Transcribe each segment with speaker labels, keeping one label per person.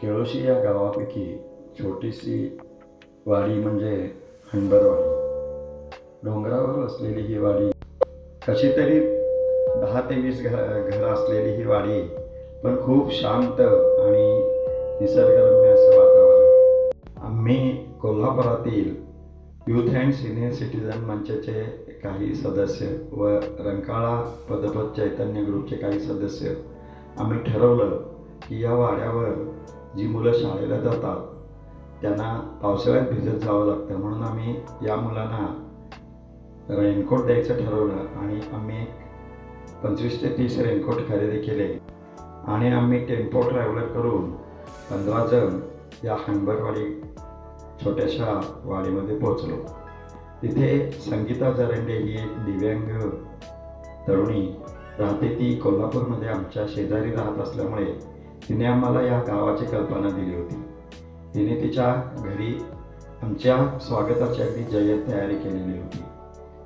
Speaker 1: केळोशी या गावापैकी छोटीशी वाडी म्हणजे हंबरवाडी डोंगरावर असलेली ही वाडी कशी तरी दहा ते वीस घ घरं असलेली ही वाडी पण खूप शांत आणि निसर्गरम्य असं वातावरण. आम्ही कोल्हापुरातील युथ अँड सिनियर सिटीजन मंचाचे काही सदस्य व रंकाळा पदपथ चैतन्य ग्रुपचे काही सदस्य आम्ही ठरवलं की या वाड्यावर जी मुलं शाळेला जातात त्यांना पावसाळ्यात भिजत जावं लागतं. म्हणून आम्ही या मुलांना रेनकोट द्यायचं ठरवलं आणि आम्ही पंचवीस ते तीस रेनकोट खरेदी केले. आणि आम्ही टेम्पो ट्रॅव्हलर करून पंधरा जण या हंबरवाडी छोट्याशा वाडीमध्ये पोहोचलो. तिथे संगीता जरंडे ही एक दिव्यांग तरुणी राहते. ती कोल्हापूरमध्ये आमच्या शेजारी राहत असल्यामुळे तिने आम्हाला या गावाची कल्पना दिली होती. तिने तिच्या घरी आमच्या स्वागताची अगदी जय्यत तयारी केलेली होती.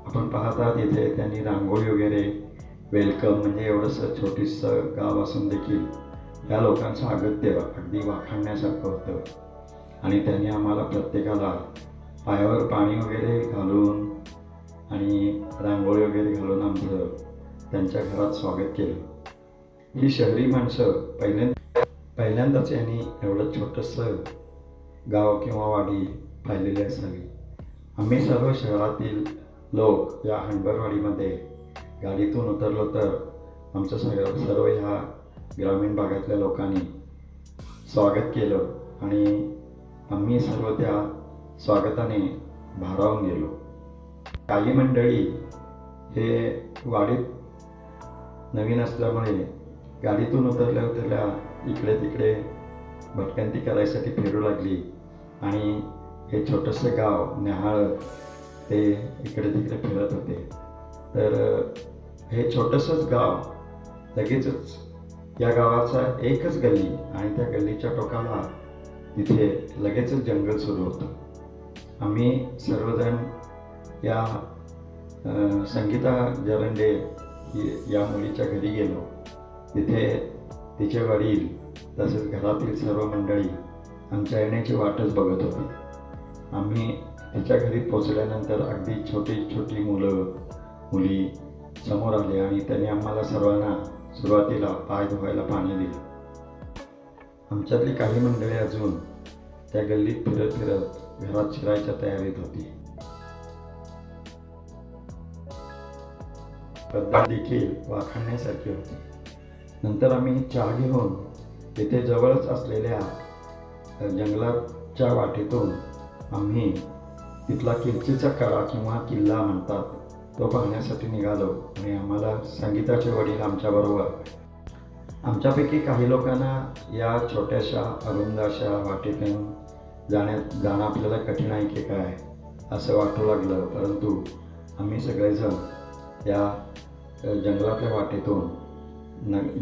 Speaker 1: आपण पाहतात इथे त्यांनी रांगोळी वगैरे वेलकम म्हणजे एवढंसं छोटीसं गाव असून देखील या लोकांचं अगत्य अगदी वाखाणण्यासारखं होतं. आणि त्यांनी आम्हाला प्रत्येकाला पायावर पाणी वगैरे घालून आणि रांगोळी वगैरे घालून आमचं त्यांच्या घरात स्वागत केलं. ही शहरी माणसं पहिल्यांदा पहिल्यांदाच यांनी एवढं छोटंसं गाव किंवा वाडी पाहिलेली असावी. आम्ही सर्व शहरातील लोक या हंबरवाडीमध्ये गाडीतून उतरलो तर आमचं सगळं सर्व ह्या ग्रामीण भागातल्या लोकांनी स्वागत केलं आणि आम्ही सर्व त्या स्वागताने भारावून गेलो. काही मंडळी हे वाडीत नवीन असल्यामुळे गाडीतून उतरल्या उतरल्या इकडे तिकडे भटकंती करायसाठी फिरू लागली. आणि हे छोटंसं गाव न्याहाळ ते इकडे तिकडे फिरत होते. तर हे छोटंसंच गाव लगेचच या गावाचा एकच गल्ली आणि त्या गल्लीच्या टोकाला तिथे लगेचच जंगल सुरू होतं. आम्ही सर्वजण या संगीता जरंडे या मुलीच्या घरी गेलो. तिथे तिचे वडील तसेच घरातील सर्व मंडळी आमच्या येण्याची वाटच बघत होती. आम्ही तिच्या घरी पोचल्यानंतर अगदी छोटी छोटी मुलं मुली समोर आले आणि त्यांनी आम्हाला सर्वांना सुरुवातीला पाय धुवायला पाणी दिलं. आमच्यातली काही मंडळी अजून त्या गल्लीत फिरत फिरत घरात शिरायच्या तयारीत होती. देखील वाखाणण्यासारखी होती. नंतर आम्ही चहा घेऊन तिथे जवळच असलेल्या जंगलाच्या वाटेतून आम्ही तिथला किर्चीचा कडा किंवा किल्ला म्हणतात तो पाहण्यासाठी निघालो आणि आम्हाला संगीताचे वडील आमच्याबरोबर आमच्यापैकी काही लोकांना या छोट्याशा अरुंद अशा वाटेतून जाण्यात जाणं आपल्याला कठीण आहे की काय असं वाटू लागलं. परंतु आम्ही सगळेजण या जंगलातल्या वाटेतून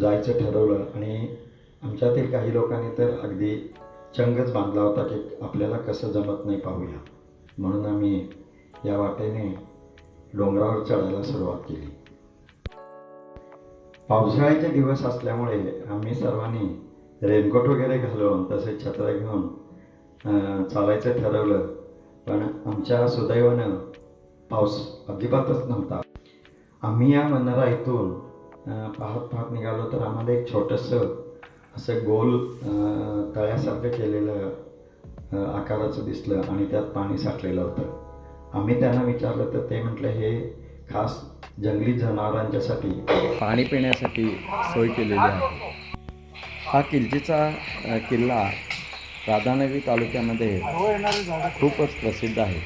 Speaker 1: जायचं ठरवलं. आणि आमच्यातील काही लोकांनी तर अगदी चंगच बांधला होता की आपल्याला कसं जमत नाही पाहूया. म्हणून आम्ही या वाटेने डोंगरावर चढायला सुरुवात केली. पावसाळ्याचे दिवस असल्यामुळे आम्ही सर्वांनी रेनकोट वगैरे घालून तसेच छत्र्या घेऊन चालायचं ठरवलं. पण आमच्या सुदैवानं पाऊस अजिबातच नव्हता. आम्ही या मंदिरा इथून पाहत पाहत निघालो तर आम्हाला एक छोटंसं असं गोल तळ्यासारखं केलेलं आकाराचं दिसलं आणि त्यात पाणी साठलेलं होतं. आम्ही त्यांना विचारलं तर ते म्हटलं हे खास जंगली जनावरांच्यासाठी
Speaker 2: पाणी पिण्यासाठी सोय केलेली आहे. हा किल्जीचा किल्ला राधानगरी तालुक्यामध्ये खूपच प्रसिद्ध आहे.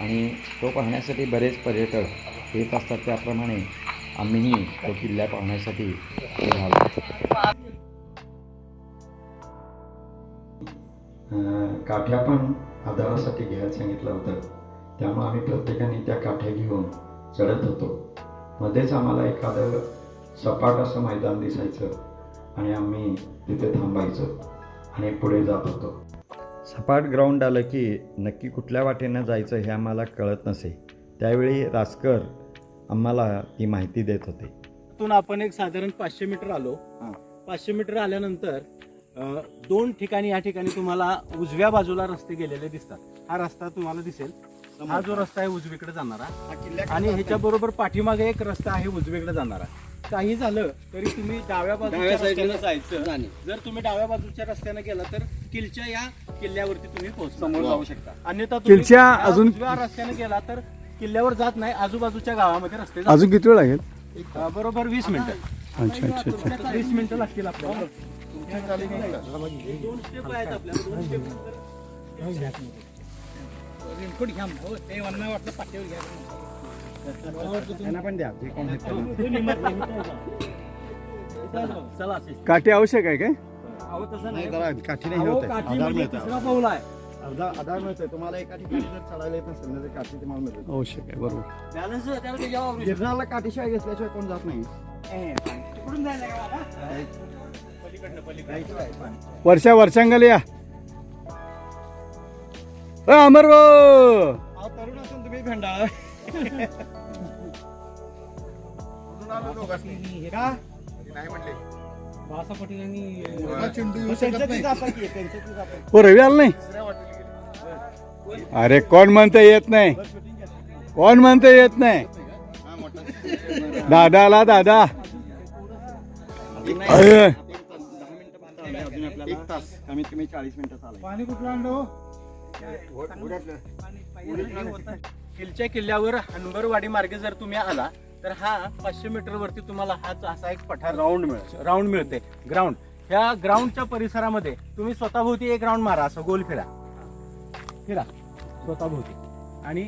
Speaker 2: आणि तो पाहण्यासाठी बरेच पर्यटक येत असतात त्याप्रमाणे आम्हीही तो किल्ला पाहण्यासाठी
Speaker 1: काठ्या पण आधारासाठी घ्यायला सांगितलं होतं. त्यामुळे आम्ही प्रत्येकाने त्या काठ्या घेऊन चढत होतो. मध्येच आम्हाला एखादं सपाट असं मैदान दिसायचं आणि आम्ही तिथे थांबायचो आणि पुढे जात होतो.
Speaker 2: सपाट ग्राउंड आलं की नक्की कुठल्या वाटेनं जायचं हे आम्हाला कळत नसे. त्यावेळी रासकर आम्हाला ती माहिती देत होते.
Speaker 3: तिथून आपण एक साधारण पाचशे मीटर आलो.
Speaker 2: हां.
Speaker 3: पाचशे मीटर आल्यानंतर अं, दोन ठिकाणी या ठिकाणी तुम्हाला उजव्या बाजूला रस्ते गेलेले दिसतात. हा रस्ता तुम्हाला दिसेल. हा जो रस्ता आहे उजवीकडे जाणारा. आणि ह्याच्या बरोबर पाठीमागे एक रस्ता आहे उजवीकडे जाणारा. काही झालं तरी तुम्ही डाव्या बाजूच्या रस्त्याने जायचं. जर तुम्ही डाव्या बाजूच्या रस्त्याने गेला तर किल्च्या या किल्ल्यावरती तुम्ही पोहोच समोर जाऊ शकता. अन्यथा तुम्ही
Speaker 4: किल्च्या
Speaker 3: या
Speaker 4: अजून-
Speaker 3: उजव्या रस्त्याने गेला तर किल्ल्यावर जात नाही आजूबाजूच्या गावामध्ये रस्ते जातात.
Speaker 4: अजून किती वेळ लागेल?
Speaker 3: अं, बरोबर वीस मिनिटं.
Speaker 4: अच्छा अच्छा अच्छा.
Speaker 3: वीस मिनिटं लागतील आपल्याला. दोन स्टेप आहेत आपल्याला दोन स्टेप नंतर. चला असेल.
Speaker 4: काठी आवश्यक आहे काय?
Speaker 3: अहो, तसं नाही.
Speaker 5: काठी
Speaker 3: अहो, काठी म्हणजे तिसरा पाऊल आहे.
Speaker 5: आधार मिळतोय. तुम्हाला एका ठिकाणी जर चढायला येत नसेल तर काठी तुम्हाला मिळते.
Speaker 4: आवश्यक आहे बरोबर.
Speaker 3: बॅलन्स त्याला त्याच्यावर वापरू शकतो.
Speaker 5: गिरणारला काठीशिवाय घेतल्याशिवाय कोण जात नाही.
Speaker 3: तिकडून जायला का
Speaker 4: वर्षा वर्षांगाला या. अ, अमर भाऊ.
Speaker 5: तरुण असून तुम्ही भेंडाळ.
Speaker 4: ओ रवी आला नाही? अरे कोण म्हणतं येत नाही? कोण म्हणतं येत नाही? दादा आला दादा. अय,
Speaker 5: एक तास. कमीत कमी चाळीस मिनिटं
Speaker 3: किल्च्या किल्ल्यावर हनबरवाडी मार्गे जर तुम्ही आला तर हा पाचशे मीटर वरती तुम्हाला हाच असा एक पठार राऊंड मिळतो राऊंड मिळते. ग्राउंड ह्या ग्राउंडच्या परिसरामध्ये तुम्ही स्वतःभोवती एक राऊंड मारा असं गोल फिरा. फिरा. स्वतःभोवती. आणि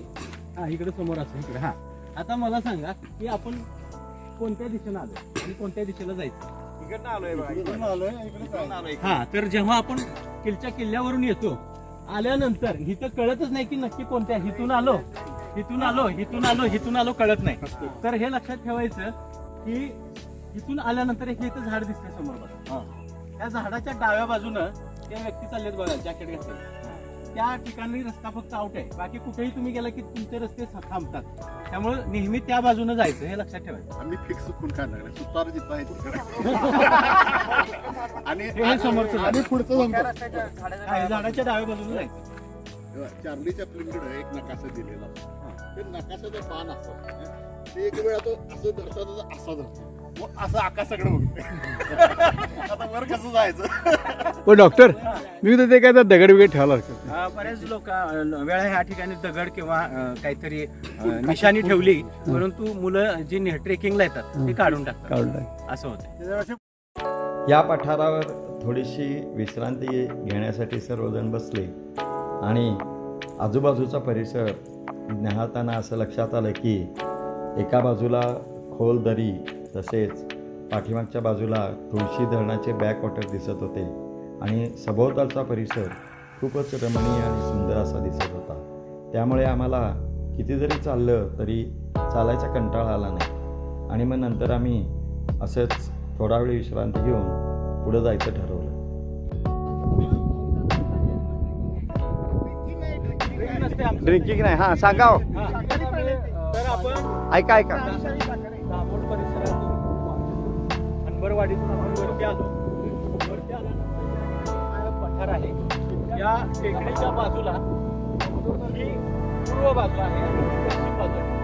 Speaker 3: हा इकडे समोर असं इकडे हा. आता मला सांगा की आपण कोणत्या दिशेनं आलो आणि कोणत्या दिशेला जायचं?
Speaker 5: इकडनं आलोय बघा इकडनं आलोय इकडे आलोय
Speaker 3: हा तर जेव्हा आपण किल्च्या किल्ल्यावरून येतो आल्यानंतर इथं कळतच नाही की नक्की कोणत्या हिथून आलो. हिथून आलो हिथून आलो हिथून आलो कळत नाही. तर हे लक्षात ठेवायचं की इथून आल्यानंतर एक इथं झाड दिसते समोर बघा. त्या झाडाच्या डाव्या बाजूनं त्या व्यक्ती चाललेत बघा जॅकेट घातले त्या ठिकाणी रस्ता फक्त आउट आहे. बाकी कुठेही तुम्ही गेला की तुमचे रस्ते थांबतात. त्यामुळे नेहमी त्या बाजूनं जायचं हे लक्षात ठेवायचं.
Speaker 5: आम्ही फिक्स चुकून काढणार सुतार जिथं आणि
Speaker 3: हे समोरचं
Speaker 5: आणि पुढचं
Speaker 3: झाडाच्या डाव्या बाजूनं जायचं.
Speaker 5: चार्लीच्या फिल्मकडे एक नकाशा दिलेला. ते नकाशाचं पान असतं. ते एक वेळा तो असं धरतात असा धरतो. मग असं आकाशाकडे बघतो. आता वर कसं जायचं?
Speaker 4: ओ डॉक्टर मी तर ते काय तर दगड बिगड ठेवला.
Speaker 3: अ, बरेच लोक वेळा ह्या ठिकाणी दगड किंवा अ, काहीतरी अ, निशाणी ठेवली परंतु मुलं जी ट्रेकिंगला येतात ते काढून टाकतात.
Speaker 4: काढून टाक.
Speaker 3: असं होतं
Speaker 1: या पठारावर थोडीशी विश्रांती घेण्यासाठी सर्वजण बसले आणि आजूबाजूचा परिसर न्याहाळताना असं लक्षात आलं की एका बाजूला खोल दरी तसेच पाठीमागच्या बाजूला तुळशी धरणाचे बॅकवॉटर दिसत होते आणि सभोवतालचा परिसर खूपच रमणीय आणि सुंदर असा दिसत होता. त्यामुळे आम्हाला किती जरी चाललं तरी चालायचा कंटाळा आला नाही. आणि मग नंतर आम्ही असंच थोडा वेळ विश्रांती घेऊन पुढं जायचं ठरवलं.
Speaker 4: ड्रिंकिंग नाही. हा सांगा हो.
Speaker 3: तर आपण
Speaker 4: ऐका ऐका.
Speaker 3: दाभोळ परिसरातून हनबरवाडीतून आपण वरती आलो. वरती आल्यानंतर पठार आहे या टेकडीच्या बाजूला ही पूर्व बाजू आहे आणि ही पश्चिम बाजू आहे.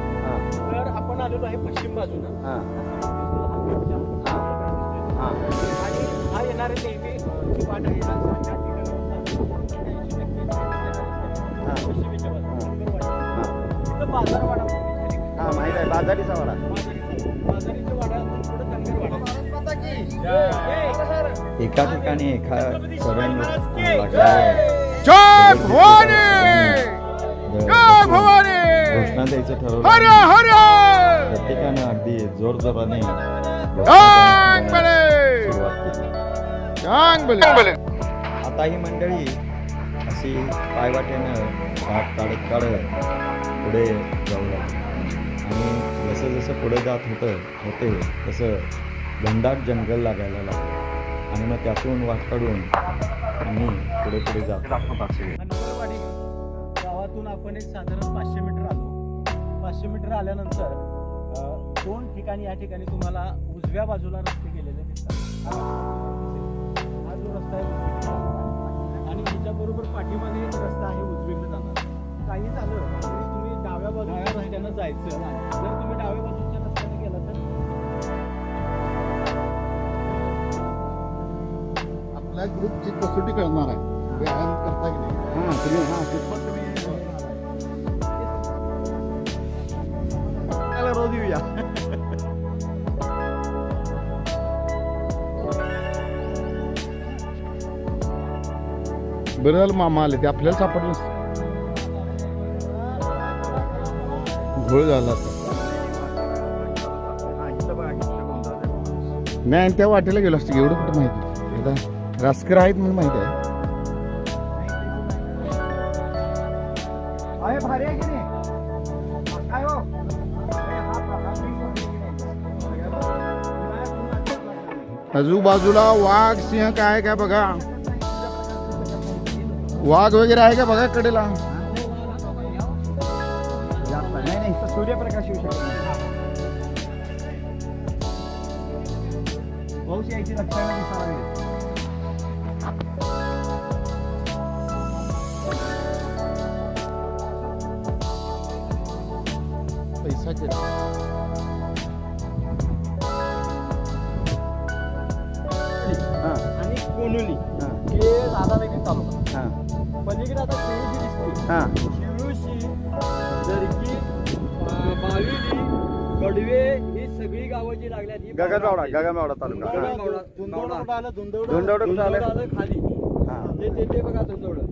Speaker 3: तर आपण आलेलो आहे पश्चिम बाजूनं.
Speaker 4: हा.
Speaker 3: आणि हा येणारे नेहमी वाट आहे. ठिकाणी बाजारवाडा.
Speaker 4: हा माहीत आहे. बाजारीचा वाडा.
Speaker 1: एका ठिकाणी एका सरण लागल्यावर
Speaker 4: जय. भवानी. जय भवानी.
Speaker 1: घोषणा द्यायचं ठरवलं.
Speaker 4: हर हर.
Speaker 1: प्रत्येकानं अगदी
Speaker 4: चांग बले
Speaker 1: आता ही मंडळी अशी पायवाटेनं घाट काढत काढत पुढे जाऊ लागली आणि जसं जसं पुढे जात होतं होते तसं घनदाट जंगल लागायला लागलं. आणि मग त्यातून वाट काढून आम्ही पुढे पुढे जात
Speaker 3: गावातून आपण एक साधारण पाचशे मीटर आलो. पाचशे मीटर आल्यानंतर दोन ठिकाणी या ठिकाणी तुम्हाला उजव्या बाजूला रस्ते गेलेले दिसतात. हा जो रस्ता
Speaker 6: आहे. आणि त्याच्याबरोबर पाठीमागे एक रस्ता आहे उजवीकडे जाणार. काही झालं डाव्या बाजूच्या रस्त्यानं जायचं. जर तुम्ही डाव्या बाजूच्या रस्त्याने गेला तर
Speaker 4: आपल्या ग्रुपची कसोटी करणार आहे. व्यायाम करता की नाही?
Speaker 7: रोज येऊया.
Speaker 4: बरं झालं मामा आले ते आपल्याला सापडलं घोळ झाला नाही आणि त्या वाटेला गेलो असतो. एवढं कुठं माहिती? आता रासकर आहेत म्हणून माहिती आहे.
Speaker 7: भारी आहे की नाही? काय हो?
Speaker 4: आजूबाजूला वाघ सिंह काय काय बघा? वाघ वगैरे आहे का बघा कडेला?
Speaker 7: नाही नाही इथं सूर्यप्रकाश येऊ शकतो पाऊस यायची लक्षणं दिसायला लागली.
Speaker 4: पैसा केला
Speaker 6: लागल्यात ही
Speaker 7: गगनबावडा गगनबावडा तालुका. हा.
Speaker 6: गगनबावडा
Speaker 7: धुंदवडं कुठं आलं
Speaker 6: धुंदवडं आलं. खाली.
Speaker 7: हा.
Speaker 6: ते ते ते बघा धुंदवडं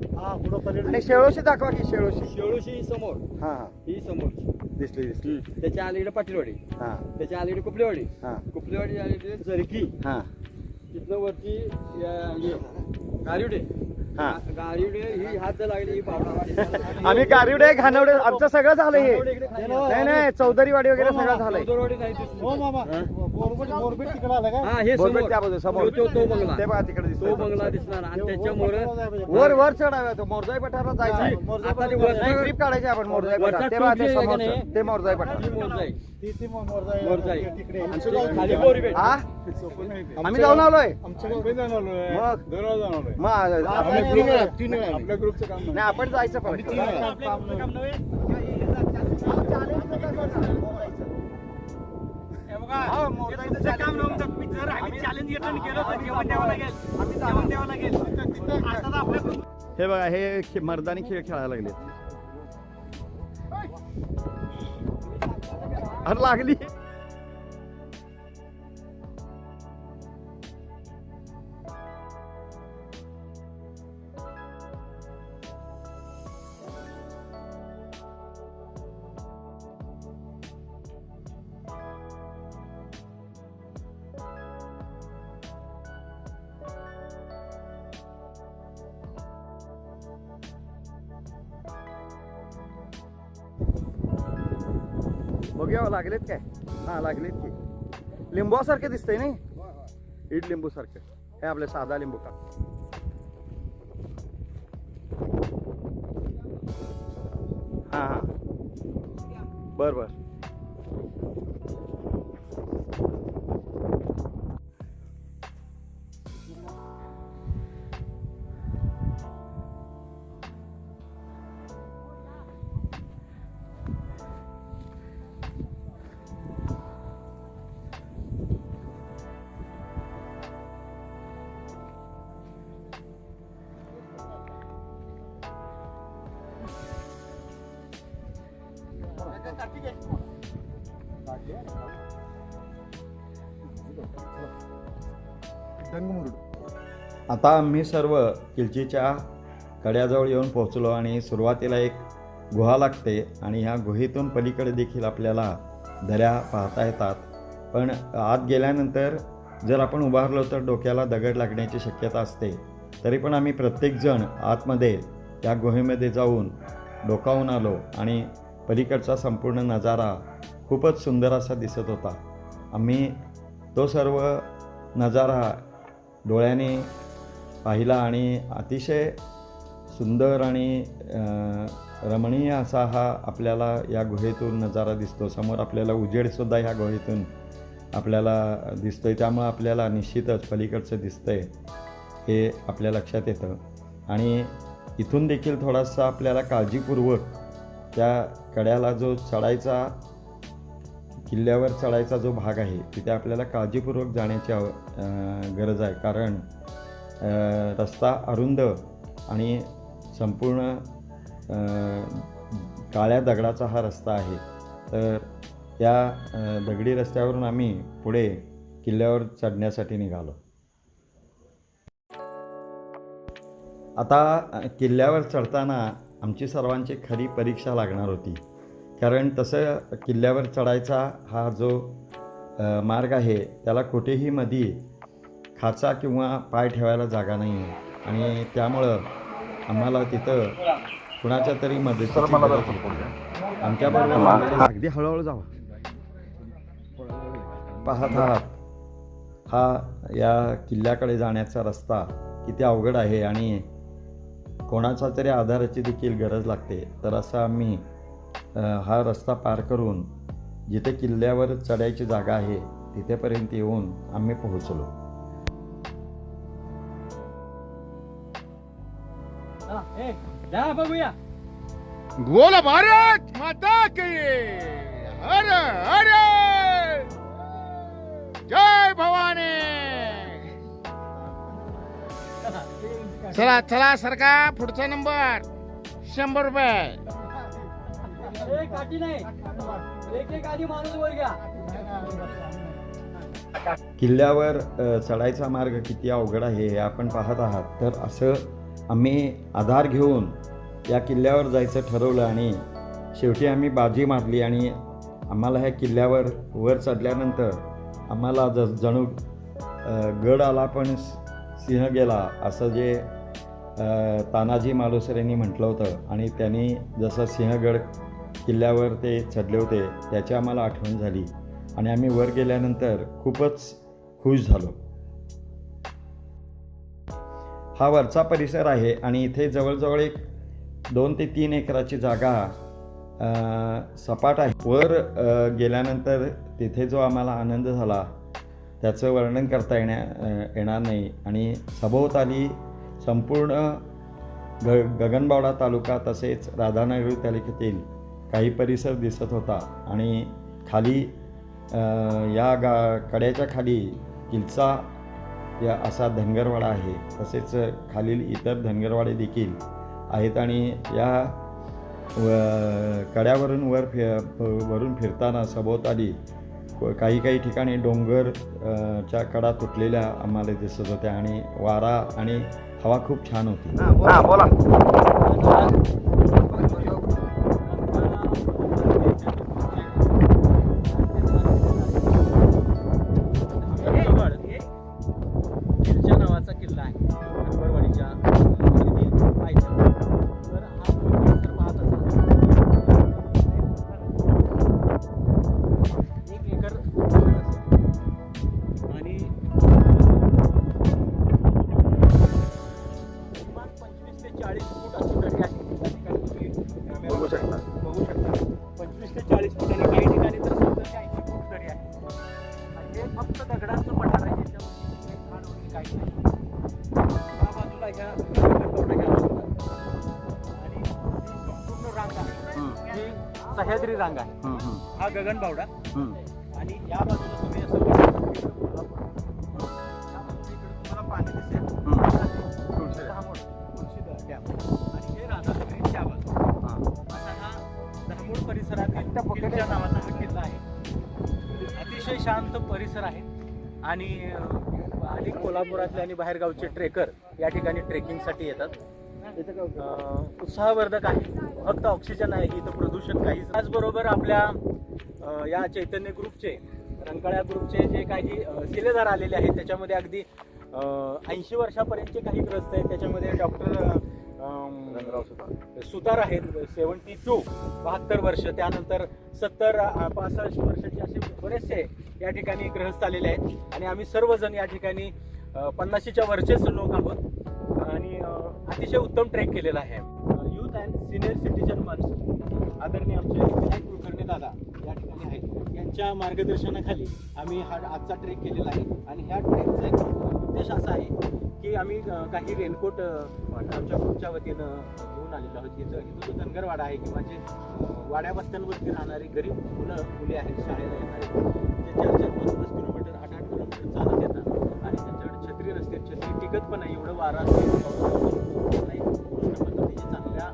Speaker 7: आणि शेळोशी दाखवा की शेळोशी.
Speaker 6: शेळूशी ही समोर.
Speaker 7: हा हा.
Speaker 6: ही समोर
Speaker 7: दिसली दिसली.
Speaker 6: त्याच्या अलीकडे पाटीलवाडी.
Speaker 7: हा.
Speaker 6: त्याच्या अलीकडे कुपलेवाडी.
Speaker 7: हा.
Speaker 6: कुपलेवाडी अलीकडे जरकी.
Speaker 7: हा.
Speaker 6: तिथनं वरती या- हे, गारिवडे
Speaker 7: हा.
Speaker 6: ही ही
Speaker 7: आम्ही गारिवडे घाणवडे आमचं सगळं झालं हे. नाही नाही चौधरीवाडी वगैरे सगळं झालंय.
Speaker 6: हा हे?
Speaker 7: बोरबेट
Speaker 6: समोर
Speaker 7: त्या बाजूला, समोर.
Speaker 6: तो तो बंगला.
Speaker 7: ते बघा तिकडे
Speaker 6: तो
Speaker 7: दिसतोय
Speaker 6: बंगला दिसणार आणि त्याच्यामुळे
Speaker 7: वर वर चढाव्या तो मोरजाई पठारात जायचं. ट्रिप काढायची आपण मोरजाई पठार ते बघा ते
Speaker 6: नाही?
Speaker 7: ते मोरजाई पठार
Speaker 6: ही?
Speaker 7: हा आम्ही जाऊन आलोय. मग? आपण
Speaker 4: तीन वेळा तीन वेळा.
Speaker 2: आपल्या ग्रुपचं काम नाही.
Speaker 7: नाही आपण जायचं पण हे बघा हे मर्दानी खेळ खेळायला लागले अरे लागली बघूया लागलेत काय? हा लागलेत की. लिंबूसारखे दिसतंय नाही? इड लिंबूसारखे. हे आपले साधा लिंबू का हा हा. बर बर. आता आम्ही सर्व किल्चीच्या कड्याजवळ येऊन पोहोचलो आणि सुरुवातीला एक गुहा लागते आणि ह्या गुहेतून पलीकडे देखील आपल्याला दऱ्या पाहता येतात. पण आत गेल्यानंतर जर आपण उभारलो तर डोक्याला दगड लागण्याची शक्यता असते. तरी पण आम्ही प्रत्येकजण आतमध्ये या गुहेमध्ये जाऊन डोकावून आलो आणि पलीकडचा संपूर्ण नजारा खूपच सुंदर असा दिसत होता. आम्ही तो सर्व नजारा डोळ्याने पाहिला आणि अतिशय सुंदर आणि रमणीय असा हा आपल्याला या गुहेतून नजारा दिसतो. समोर आपल्याला उजेडसुद्धा ह्या गुहेतून आपल्याला दिसतो आहे त्यामुळं आपल्याला निश्चितच पलीकडचं दिसतं आहे
Speaker 1: हे आपल्या लक्षात येतं. आणि इथून देखील थोडासा आपल्याला काळजीपूर्वक त्या कड्याला जो चढायचा किल्ल्यावर चढायचा जो भाग आहे तिथे आपल्याला काळजीपूर्वक जाण्याची आव गरज आहे. कारण रस्ता अरुंद आणि संपूर्ण काळ्या दगडाचा हा रस्ता आहे. तर या दगडी रस्त्यावरून आम्ही पुढे किल्ल्यावर चढण्यासाठी निघालो. आता किल्ल्यावर चढताना आमची सर्वांची खरी परीक्षा लागणार होती. कारण तसं किल्ल्यावर चढायचा हा जो मार्ग आहे त्याला कुठेही मध्ये खाचा किंवा पाय ठेवायला जागा नाही आहे आणि त्यामुळं आम्हाला तिथं कुणाच्या तरी मदतीची होती. आमच्याबरोबर अगदी हळूहळू जावा. पाहत आहात. हा या किल्ल्याकडे जाण्याचा रस्ता किती अवघड आहे आणि कोणाचा तरी आधाराची देखील गरज लागते. तर असं आम्ही हा रस्ता पार करून जिथे किल्ल्यावर चढायची जागा आहे तिथेपर्यंत येऊन आम्ही पोहोचलो.
Speaker 3: चला, ए, जा बघूया.
Speaker 4: बोला भारत माता की हर हर! जय भवानी! चला चला सरका पुढचा नंबर शंभर रुपये.
Speaker 3: एक आधी नाही. एक एक आधी माणूस वर घ्या.
Speaker 1: किल्ल्यावर चढायचा मार्ग किती अवघड आहे हे आपण पाहत आहात. तर असं आम्ही आधार घेऊन या किल्ल्यावर जायचं ठरवलं आणि शेवटी आम्ही बाजी मारली आणि आम्हाला ह्या किल्ल्यावर वर चढल्यानंतर आम्हाला ज जणू गड आला पण सिंह गेला असं जे तानाजी मालुसर यांनी म्हटलं होतं. आणि त्यांनी जसं सिंहगड किल्ल्यावर ते चढले होते त्याची आम्हाला आठवण झाली. आणि आम्ही वर गेल्यानंतर खूपच खुश झालो. हा वरचा परिसर आहे आणि इथे जवळजवळ एक दोन ते तीन एकराची जागा सपाट आहे. वर गेल्यानंतर तिथे जो आम्हाला आनंद झाला त्याचं वर्णन करता येण्या येणार नाही. आणि सभोवताली संपूर्ण ग गगनबावडा तालुका तसेच राधानगरी तालुक्यातील काही परिसर दिसत होता. आणि खाली या गा कड्याच्या खाली किल्चा या असा धनगरवाडा आहे. तसेच खालील इतर धनगरवाडे देखील आहेत आणि या व कड्यावरून वर फि वरून फिरताना सभोवताली काही काही ठिकाणी डोंगर च्या कडा तुटलेल्या आम्हाला दिसत होत्या आणि वारा आणि हवा खूप छान होती.
Speaker 3: किल्च्या हा गगनबावडा आणि या बाजूला तुम्ही असं तुम्हाला पाणी दिसेल. आणि हे राधानगरी त्या बाजूला. असा हा दहामोड परिसरातील किल्ल्या नावाचा हा किल्ला आहे. अतिशय शांत परिसर आहे. आणि अनेक कोल्हापुरातले आणि बाहेरगावचे ट्रेकर या ठिकाणी ट्रेकिंगसाठी येतात. उत्साहवर्धक आहे. फक्त ऑक्सिजन आहे इथं प्रदूषण काहीच. त्याचबरोबर आपल्या या चैतन्य ग्रुपचे रंकाळ्या ग्रुपचे जे काही शिलेदार आलेले आहेत त्याच्यामध्ये अगदी ऐंशी वर्षापर्यंतचे काही ग्रस्त आहेत त्याच्यामध्ये डॉक्टर सुतार. आहेत सेवन्टी टू बहात्तर वर्ष त्यानंतर सत्तर पासष्ट वर्षाचे असे बरेचसे या ठिकाणी ग्रहस्थ आलेले आहेत. आणि आम्ही सर्वजण या ठिकाणी पन्नाशीच्या वरचेच लोक आहोत. आणि अतिशय उत्तम ट्रेक केलेला आहे. युथ अँड सिनियर सिटीजन मंच आदरणीय आमचे कुलकर्णी दादा. या आहेत. यांच्या मार्गदर्शनाखाली आम्ही हा आजचा ट्रेक केलेला आहे. आणि ह्या ट्रेकचा एक उद्देश असा आहे की आम्ही काही रेनकोट आमच्या ग्रुपच्या वतीनं घेऊन आलेलो आहोत. इथं इथं जो धनगरवाडा आहे किंवा जे वाड्या बस्त्यांवरती राहणारी गरीब मुलं मुली आहेत शाळेला येणारे ते चार चार पाच पाच किलोमीटर आठ आठ किलोमीटर चालत येतात. आणि त्यांच्याकडे छत्री नसते छत्री टिकत पण नाही. एवढं वारा असते. चांगल्या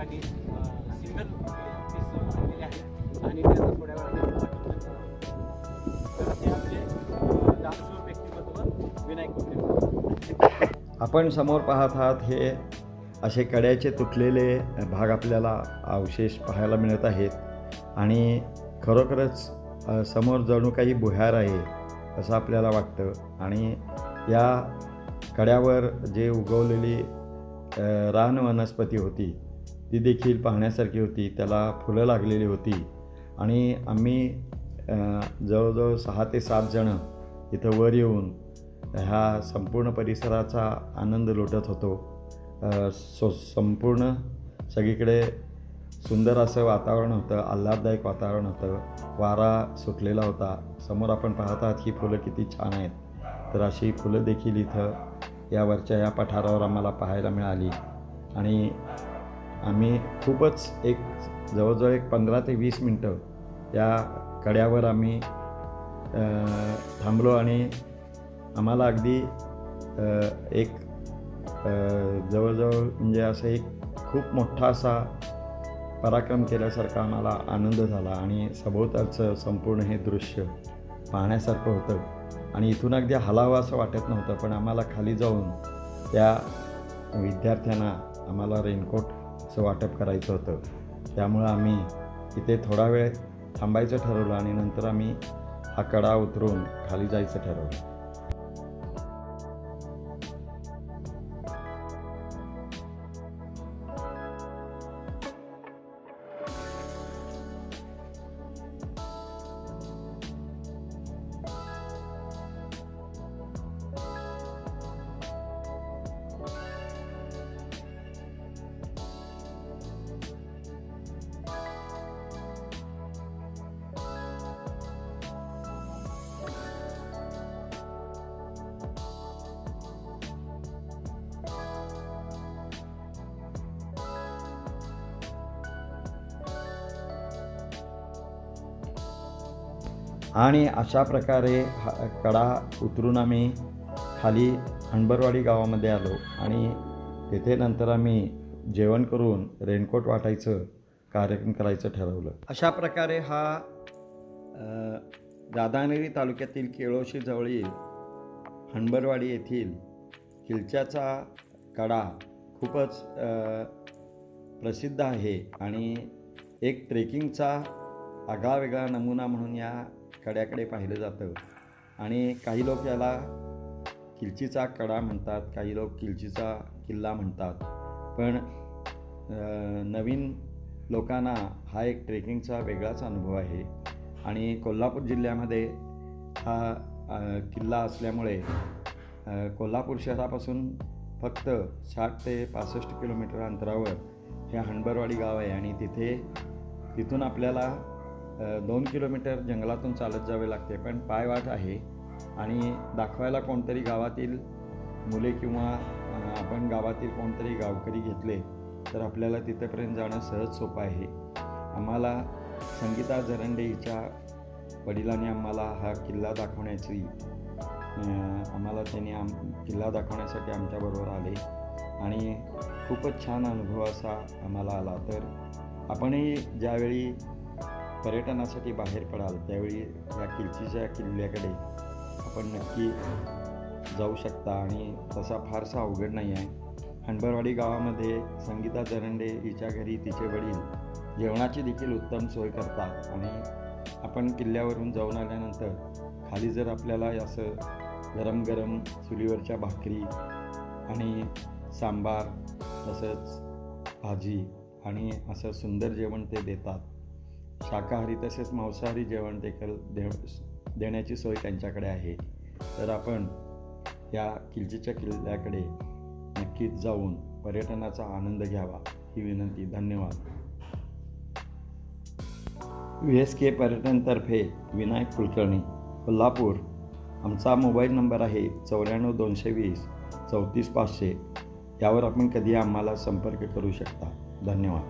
Speaker 3: ठिकाणी सिंगल पीस आणलेले आहेत. आणि ते आता थोड्या वेळाने
Speaker 1: आपण समोर पाहत आहात हे असे कड्याचे तुटलेले भाग आपल्याला अवशेष पाहायला मिळत आहेत. आणि खरोखरच समोर जणू काही भुयार आहे असं आपल्याला वाटतं. आणि या कड्यावर जे उगवलेली रान वनस्पती होती ती देखील पाहण्यासारखी होती त्याला फुलं लागलेली होती. आणि आम्ही जवळजवळ सहा ते सात जणं इथं वर येऊन ह्या संपूर्ण परिसराचा आनंद लुटत होतो. सो संपूर्ण सगळीकडे सुंदर असं वातावरण होतं आल्हाददायक वातावरण होतं. वारा सुटलेला होता. समोर आपण पाहत आहात ही फुलं किती छान आहेत. तर अशी फुलं देखील इथं यावरच्या या पठारावर आम्हाला पाहायला मिळाली. आणि आम्ही खूपच एक जवळजवळ एक पंधरा ते वीस मिनटं या कड्यावर आम्ही थांबलो आणि आम्हाला अगदी एक जवळजवळ म्हणजे असं एक खूप मोठा असा पराक्रम केल्यासारखा आम्हाला आनंद झाला आणि सभोवतालचं संपूर्ण हे दृश्य पाहण्यासारखं होतं. आणि इथून अगदी हलावं असं वाटत नव्हतं पण आम्हाला खाली जाऊन त्या विद्यार्थ्यांना आम्हाला रेनकोट असं वाटप करायचं होतं. त्यामुळं आम्ही इथे थोडा वेळ थांबायचं ठरवलं आणि नंतर आम्ही हा कडा उतरून खाली जायचं ठरवलं. आणि अशा प्रकारे हा कडा उतरून आम्ही खाली हणबरवाडी गावामध्ये आलो आणि तेथे नंतर आम्ही जेवण करून रेनकोट वाटायचं कार्यक्रम करायचं ठरवलं. अशा प्रकारे हा दादानेरी तालुक्यातील केळोशी जवळील हणबरवाडी येथील किलच्याचा कडा खूपच प्रसिद्ध आहे आणि एक ट्रेकिंगचा आगळावेगळा नमुना म्हणून या कड्याकडे पाहिलं जातं. आणि काही लोक याला किलचीचा कडा म्हणतात काही लोक किलचीचा किल्ला म्हणतात. पण नवीन लोकांना हा एक ट्रेकिंगचा वेगळाच अनुभव आहे. आणि कोल्हापूर जिल्ह्यामध्ये हा किल्ला असल्यामुळे कोल्हापूर शहरापासून फक्त साठ ते पासष्ट किलोमीटर अंतरावर हे हणबरवाडी गाव आहे. आणि तिथे तिथून आपल्याला दोन किलोमीटर जंगलातून चालत जावे लागते. पण पायवाट आहे. आणि दाखवायला कोणतरी गावातील मुले किंवा आपण गावातील कोणतरी गावकरी घेतले तर आपल्याला तिथेपर्यंत जाणं सहज सोपं आहे. आम्हाला संगीता झरंडे हिच्या वडिलांनी आम्हाला हा किल्ला दाखवण्याची आम्हाला त्यांनी आम किल्ला दाखवण्यासाठी आमच्याबरोबर आले. आणि खूपच छान अनुभव असा आम्हाला आला. तर आपणही ज्यावेळी पर्यटनासाठी बाहेर पडाल त्यावेळी या किल्चीच्या किल्ल्याकडे आपण नक्की जाऊ शकता आणि तसा फारसा अवघड नाही आहे. हणबरवाडी गावामध्ये संगीता जरंडे हिच्या घरी तिचे वडील जेवणाची देखील उत्तम सोय करतात आणि आपण किल्ल्यावरून जाऊन आल्यानंतर खाली जर आपल्याला असं गरम गरम चुलीवरच्या भाकरी आणि सांबार तसंच भाजी आणि असं सुंदर जेवण ते देतात. शाकाहारी तसेच मांसाहारी जेवण देखील दे देण्याची सोय त्यांच्याकडे आहे. तर आपण या किल्चीच्या किल्ल्याकडे नक्कीच जाऊन पर्यटनाचा आनंद घ्यावा ही विनंती. धन्यवाद. व्ही एस के पर्यटनतर्फे विनायक कुलकर्णी कोल्हापूर. आमचा मोबाईल नंबर आहे चौऱ्याण्णव दोनशे वीस चौतीस पाचशे. यावर आपण कधी आम्हाला संपर्क करू शकता. धन्यवाद.